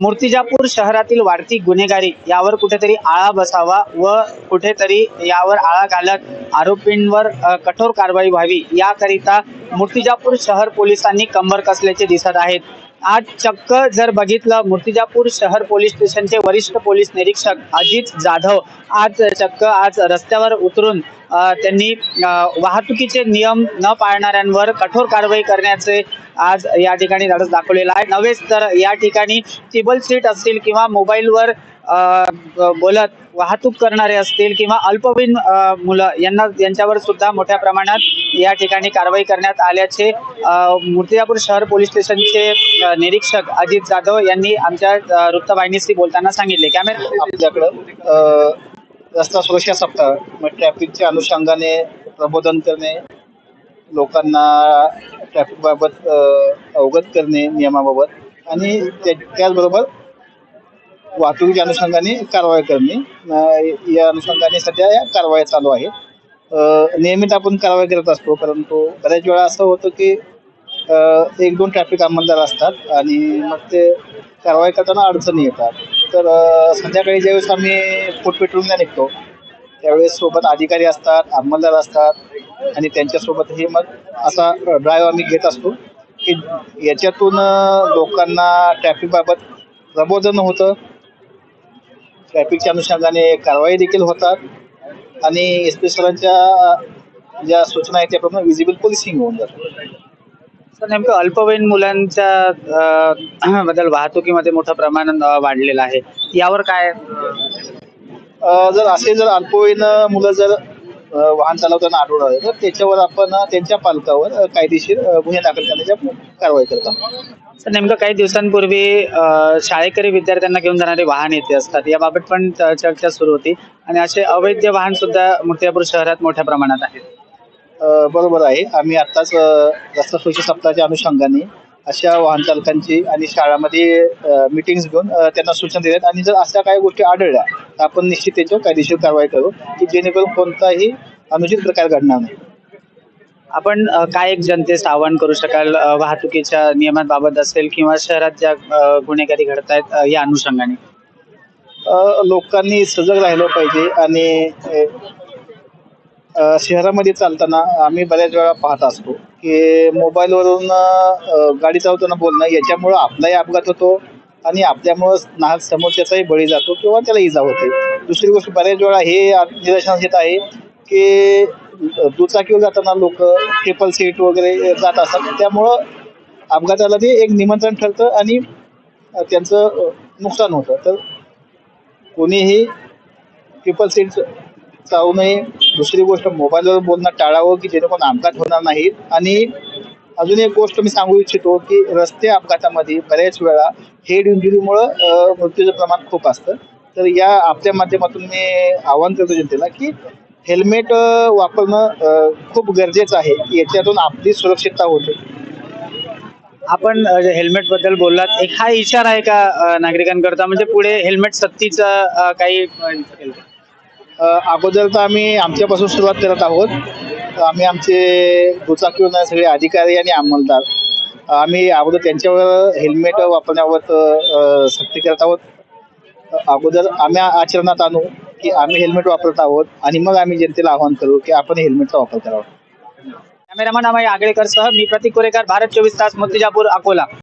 मूर्तिजापूर शहरातील वाढती गुन्हेगारी यावर कुठेतरी आळा बसावा व कुठेतरी यावर आळा घालत आरोपींवर कठोर कारवाई व्हावी. याकरिता मूर्तिजापूर शहर पोलिसांनी कंबर कसल्याचे दिसत आहेत. आज चक्क जर बघितलं मूर्तिजापूर शहर पोलीस स्टेशनचे वरिष्ठ पोलीस निरीक्षक अजित जाधव आज चक्क आज रस्त्यावर उतरून त्यांनी वाहतुकीचे नियम न पाळणाऱ्यांवर कठोर कारवाई करण्याचे आज या ठिकाणी धाडस दाखवलेला आहे. नव्हेच तर या ठिकाणी टेबल सीट असतील किंवा मोबाईलवर अ, बोलत वाहतूक करणारे असतील किंवा अल्पवयीन मुलं यांना यांच्यावर सुद्धा मोठ्या प्रमाणात या ठिकाणी कारवाई करण्यात आल्याचे मूर्तिजापूर शहर पोलीस स्टेशनचे निरीक्षक अजित जाधव यांनी आमच्या वृत्तवाहिनीशी बोलताना सांगितले. कॅमेरा आपल्याकडं रस्ता सुरक्षा सप्ताह मग ट्रॅफिकच्या अनुषंगाने प्रबोधन करणे लोकांना ट्रॅफिकबाबत अवगत करणे नियमाबाबत आणि त्या- त्याचबरोबर वाहतुकीच्या अनुषंगाने कारवाई करणे. या अनुषंगाने सध्या या कारवाया चालू आहेत. नियमित आपण कारवाई करत असतो परंतु बऱ्याच वेळा असं होतं की एक दोन ट्रॅफिक अंमलदार असतात आणि मग ते कारवाई करताना अडचणी येतात. तर संध्याकाळी ज्यावेळेस आम्ही फूट पेट्रोलिंगला निघतो त्यावेळेस सोबत अधिकारी असतात अंमलदार असतात आणि त्यांच्यासोबत हे मग असा ड्राईव्ह आम्ही घेत असतो की याच्यातून लोकांना ट्रॅफिकबाबत प्रबोधन होतं. ट्रॅफिकच्या अनुषंगाने कारवाई देखील होतात आणि एस पी सरांच्या ज्या सूचना आहेत त्याप्रमाणे विजिबल पोलिसिंग होऊन जातं. नेमकं अल्पवयीन मुलांच्या बद्दल वाहतुकीमध्ये मोठं प्रमाण वाढलेलं आहे. यावर काय? जर असे जर अल्पवयीन मुलं जर वाहन चालवताना आढळून आले तर त्याच्यावर आपण त्यांच्या पालकावर कायदेशीर गुन्हे दाखल करण्याची आपण कारवाई करत. नेमकं काही दिवसांपूर्वी शाळेकरी विद्यार्थ्यांना घेऊन जाणारे वाहन येते असतात. याबाबत पण चर्चा सुरू होती. आणि असे अवैध वाहन सुद्धा मूर्तिजापूर शहरात मोठ्या प्रमाणात आहेत. बरोबर आहे. आम्ही आत्ताच रस्ता सुरक्षा सप्ताहाच्या अनुषंगाने अशा वाहन चालकांची आणि शाळामध्ये मिटिंग्स घेऊन त्यांना सूचना दिल्यात. आणि जर अशा काही गोष्टी आढळल्या तर आपण निश्चित त्याच्यावर कायदेशीर कारवाई करू की जेणेकरून कोणताही अनुचित प्रकार घडणार नाही. आपण काय एक जनतेस आवाहन करू शकाल वाहतुकीच्या नियमांबाबत असेल किंवा शहरात ज्या गुन्हेगारी घडतायत अ, या अनुषंगाने? लोकांनी सजग राहिलं पाहिजे आणि शहरामध्ये चालताना आम्ही बऱ्याच वेळा पाहत असतो की मोबाईलवरून गाडी चालवताना बोलणं याच्यामुळं आपलाही अपघात होतो आणि आपल्यामुळं ना समोरच्याचाही बळी जातो किंवा त्याला इजा होते. दुसरी गोष्ट बऱ्याच वेळा हे निदर्शनास येत आहे की दुचाकीवर जाताना लोक ट्रिपल सीट वगैरे जात असतात. त्यामुळं अपघाताला ते एक निमंत्रण ठरतं आणि त्यांचं नुकसान होतं. तर कोणीही ट्रिपल सीट चालू नये. दुसरी गोष्ट मोबाईलवर बोलणं टाळावं की जेणेकरून अपघात होणार नाहीत. आणि अजून एक गोष्ट मी सांगू इच्छितो की रस्ते अपघातामध्ये बऱ्याच वेळा हेड इंजुरीमुळं मृत्यूचं प्रमाण खूप असतं. तर या आपल्या माध्यमातून मी आवाहन करतो जनतेला की हेल्मेट वापरणं खूप गरजेचं आहे. याच्यातून आपली सुरक्षितता होते. आपण हेल्मेटबद्दल बोललात एक हा इशारा आहे का नागरिकांकरता? म्हणजे पुढे हेल्मेट सक्तीचा काही अगोदर तर आम्ही आमच्यापासून सुरुवात करत आहोत. आम्ही आमचे दुचाकीवर सगळे अधिकारी आणि अंमलदार आम्ही अगोदर त्यांच्यावर हेल्मेट वापरण्यावर सक्ती करत आहोत. अगोदर आम्ही आचरणात आणू की आम्ही हेल्मेट वापरत आहोत आणि मग आम्ही जनतेला आवाहन करू की आपण हेल्मेटचा वापर करावा. कॅमेरामॅन अमय आगळेकर सह मी प्रतीक कोरेकर भारत चोवीस तास मूर्तिजापूर अकोला.